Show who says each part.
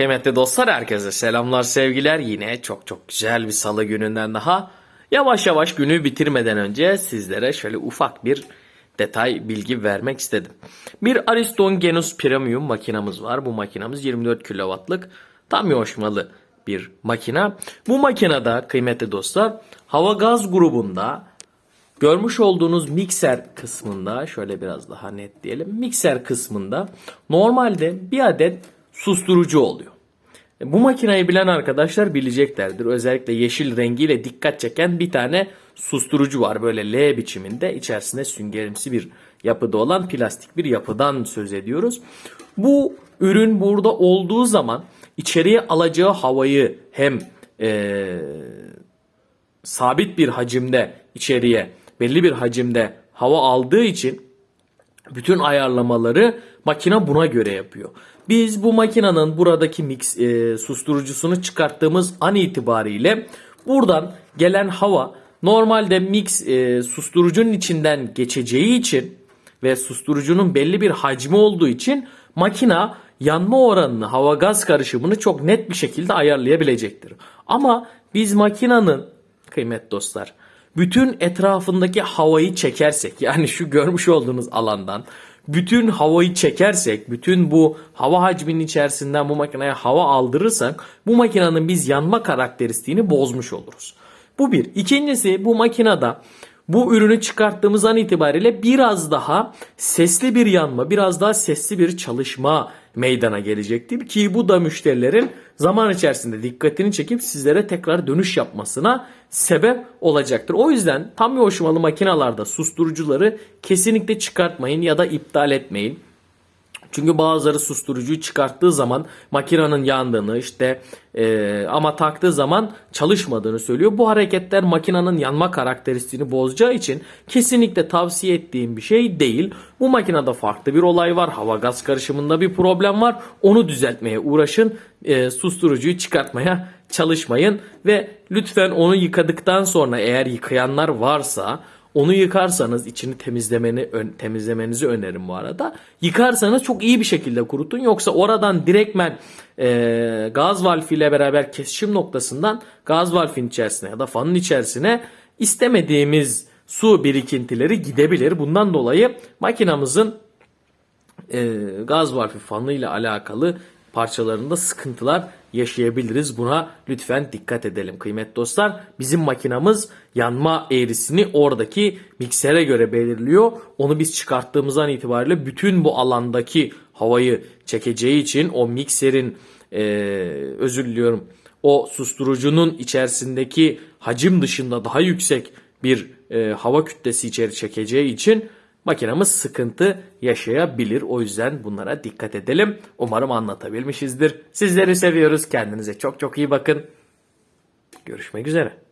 Speaker 1: Kıymetli dostlar herkese selamlar sevgiler yine çok çok güzel bir salı gününden daha yavaş yavaş günü bitirmeden önce sizlere şöyle ufak bir detay bilgi vermek istedim. Bir Ariston Genus Premium makinamız var. Bu makinamız 24 kW'lık tam yoğuşmalı bir makina. Bu makinede kıymetli dostlar hava gaz grubunda Görmüş olduğunuz mikser kısmında şöyle biraz daha net diyelim. Mikser kısmında normalde bir adet susturucu oluyor. E, Bu makinayı bilen arkadaşlar bileceklerdir. Özellikle yeşil rengiyle dikkat çeken bir tane susturucu var. Böyle L biçiminde içerisinde süngerimsi bir yapıda olan plastik bir yapıdan söz ediyoruz. Bu ürün burada olduğu zaman içeriye alacağı havayı hem eee sabit bir hacimde içeriye belli bir hacimde hava aldığı için bütün ayarlamaları makine buna göre yapıyor. Biz bu makinenin buradaki mix e, susturucusunu çıkarttığımız an itibariyle buradan gelen hava normalde mix e, susturucunun içinden geçeceği için ve susturucunun belli bir hacmi olduğu için makina yanma oranını, hava gaz karışımını çok net bir şekilde ayarlayabilecektir. Ama biz makinanın kıymet dostlar bütün etrafındaki havayı çekersek yani şu görmüş olduğunuz alandan bütün havayı çekersek, bütün bu hava hacminin içerisinden bu makineye hava aldırırsak bu makinenin biz yanma karakteristiğini bozmuş oluruz. Bu bir. İkincisi bu makinede bu ürünü çıkarttığımız an itibariyle biraz daha sesli bir yanma, biraz daha sesli bir çalışma meydana gelecektir ki bu da müşterilerin zaman içerisinde dikkatini çekip sizlere tekrar dönüş yapmasına sebep olacaktır. O yüzden tam yoğuşmalı makinalarda susturucuları kesinlikle çıkartmayın ya da iptal etmeyin. Çünkü bazıları susturucuyu çıkarttığı zaman makinenin yandığını işte e, ama taktığı zaman çalışmadığını söylüyor. Bu hareketler makinenin yanma karakteristiğini bozacağı için kesinlikle tavsiye ettiğim bir şey değil. Bu makinede farklı bir olay var. Hava gaz karışımında bir problem var. Onu düzeltmeye uğraşın. E, susturucuyu çıkartmaya çalışmayın ve lütfen onu yıkadıktan sonra eğer yıkayanlar varsa onu yıkarsanız içini temizlemeni ön- temizlemenizi öneririm bu arada. Yıkarsanız çok iyi bir şekilde kurutun. Yoksa oradan direktmen e, gaz valfi ile beraber kesişim noktasından gaz valfin içerisine ya da fanın içerisine istemediğimiz su birikintileri gidebilir. Bundan dolayı makinamızın e, gaz valfi fanı ile alakalı parçalarında sıkıntılar yaşayabiliriz. Buna lütfen dikkat edelim kıymetli dostlar. Bizim makinamız yanma eğrisini oradaki miksere göre belirliyor. Onu biz çıkarttığımız an itibariyle bütün bu alandaki havayı çekeceği için o mikserin e, özür diliyorum o susturucunun içerisindeki hacim dışında daha yüksek bir e, hava kütlesi içeri çekeceği için makinamız sıkıntı yaşayabilir. O yüzden bunlara dikkat edelim. Umarım anlatabilmişizdir. Sizleri seviyoruz. Kendinize çok çok iyi bakın. Görüşmek üzere.